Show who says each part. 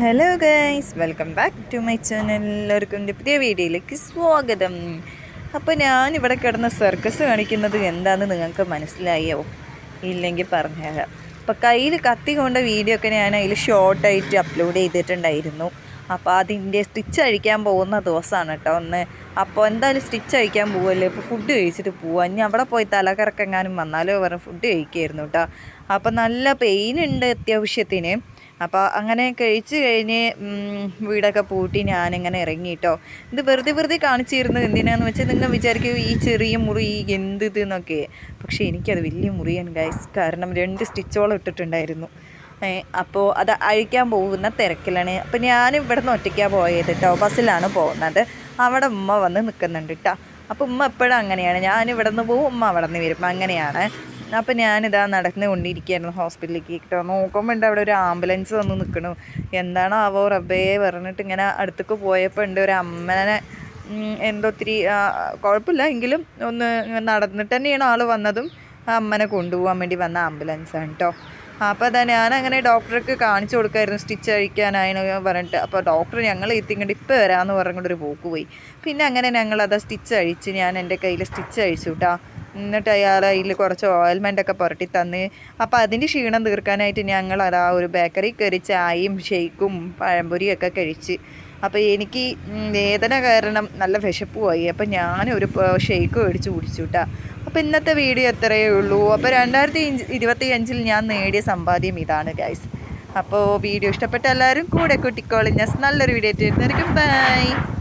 Speaker 1: Hello guys welcome back to my channel എല്ലാവർക്കും എന്റെ പുതിയ വീഡിയോയിലേക്ക് സ്വാഗതം. അപ്പോൾ ഞാൻ ഇവിടെ കിടന്ന സർക്കസ് കാണിക്കുന്നത് എന്താണെന്ന് നിങ്ങൾക്ക് മനസ്സിലായോ? ഇല്ലെങ്കിൽ പറഞ്ഞുതരാം. അപ്പോൾ കയ്യിൽ കത്തി കൊണ്ട വീഡിയോ ഒക്കെ ഞാൻ അതിൽ ഷോർട്ടായിട്ട് അപ്ലോഡ് ചെയ്തിട്ടുണ്ടായിരുന്നു. അപ്പോൾ അതിന്റെ സ്റ്റിച്ച് അഴിക്കാൻ പോകുന്ന ദിവസമാണ് കേട്ടോ ഒന്ന് അപ്പോൾ എന്തായാലും സ്റ്റിച്ച് അഴിക്കാൻ പോകുമല്ലോ ഇപ്പോൾ ഫുഡ് കഴിച്ചിട്ട് പോവാം. ഇനി അവിടെ പോയി തലകറക്കെങ്ങാനും വന്നാലോ പറഞ്ഞ് ഫുഡ് കഴിക്കായിരുന്നു കേട്ടോ. അപ്പോൾ നല്ല പെയിൻ ഉണ്ട് അത്യാവശ്യത്തിന്. അപ്പോൾ അങ്ങനെ കഴിച്ച് കഴിഞ്ഞ് വീടൊക്കെ പൂട്ടി ഞാനിങ്ങനെ ഇറങ്ങിയിട്ടോ ഇത് വെറുതെ വെറുതെ കാണിച്ചിരുന്നത് എന്തിനാന്ന് വെച്ചാൽ നിങ്ങൾ വിചാരിക്കും ഈ ചെറിയ മുറി എന്ത് ഇത് എന്നൊക്കെ. പക്ഷേ എനിക്കത് വലിയ മുറിയാണ് ഗൈസ് കാരണം രണ്ട് സ്റ്റിച്ചോളം ഇട്ടിട്ടുണ്ടായിരുന്നു. അപ്പോൾ അത് അഴിക്കാൻ പോകുന്ന തിരക്കിലാണ്. അപ്പോൾ ഞാൻ ഇവിടെ നിന്ന് ഒറ്റയ്ക്കാണ് പോയത് കേട്ടോ ബസ്സിലാണ് പോകുന്നത്. അവിടെ ഉമ്മ വന്ന് നിൽക്കുന്നുണ്ട് കേട്ടോ അപ്പോൾ ഉമ്മ എപ്പോഴും അങ്ങനെയാണ്. ഞാൻ ഇവിടെ നിന്ന് പോകും ഉമ്മ അവിടെ നിന്ന് വരും. അങ്ങനെയാണ്. അപ്പോൾ ഞാനിതാ നടന്നു കൊണ്ടിരിക്കുകയായിരുന്നു ഹോസ്പിറ്റലിലേക്ക്. കേട്ടോ നോക്കുമ്പോൾ ഉണ്ട് അവിടെ ഒരു ആംബുലൻസ് വന്ന് നിൽക്കണു. എന്താണോ ആവോ റബ്ബേ പറഞ്ഞിട്ട് ഇങ്ങനെ അടുത്തേക്ക് പോയപ്പോൾ ഉണ്ട് ഒരു അമ്മനെ എന്തോ ഒത്തിരി കുഴപ്പമില്ല. എങ്കിലും ഒന്ന് നടന്നിട്ട് തന്നെയാണ് ആൾ വന്നതും ആ അമ്മനെ കൊണ്ടുപോകാൻ വേണ്ടി വന്ന ആംബുലൻസാണ് കേട്ടോ. അപ്പോൾ അതാ ഞാൻ അങ്ങനെ ഡോക്ടർക്ക് കാണിച്ചു കൊടുക്കായിരുന്നു സ്റ്റിച്ച് അഴിക്കാനായിന്ന് പറഞ്ഞിട്ട്. അപ്പോൾ ഡോക്ടർ ഞങ്ങൾ എത്തിങ്ങോട്ട് ഇപ്പോൾ വരാമെന്ന് പറഞ്ഞുകൊണ്ട് ഒരു പോക്ക് പോയി. പിന്നെ അങ്ങനെ ഞങ്ങൾ അത് സ്റ്റിച്ച് അഴിച്ച് ഞാൻ എന്റെ കയ്യിൽ സ്റ്റിച്ച് അഴിച്ചു കേട്ടോ. എന്നിട്ട് അയാൾ അതിൽ കുറച്ച് ഓയിൽമെന്റ് ഒക്കെ പുരട്ടി തന്ന്. അപ്പോൾ അതിന്റെ ക്ഷീണം തീർക്കാനായിട്ട് ഞങ്ങൾ അത് ആ ഒരു ബേക്കറി കയറി ചായയും ഷെയ്ക്കും പഴംപൊരിയും ഒക്കെ കഴിച്ച്. അപ്പോൾ എനിക്ക് വേദന കാരണം നല്ല വിശപ്പുമായി അപ്പോൾ ഞാനൊരു ഷെയ്ക്ക് മേടിച്ച് കുടിച്ചു കേട്ടോ അപ്പോൾ ഇന്നത്തെ വീഡിയോ എത്രയേ ഉള്ളൂ. അപ്പോൾ രണ്ടായിരത്തി ഇരുപത്തി അഞ്ചിൽ ഞാൻ നേടിയ സമ്പാദ്യം ഇതാണ് ഗൈസ് അപ്പോൾ വീഡിയോ ഇഷ്ടപ്പെട്ട എല്ലാവരും കൂടെ കുട്ടിക്കോളിഞ്ഞസ് നല്ലൊരു വീഡിയോ ആയിട്ട് വരുന്നതായിരിക്കും. ബൈ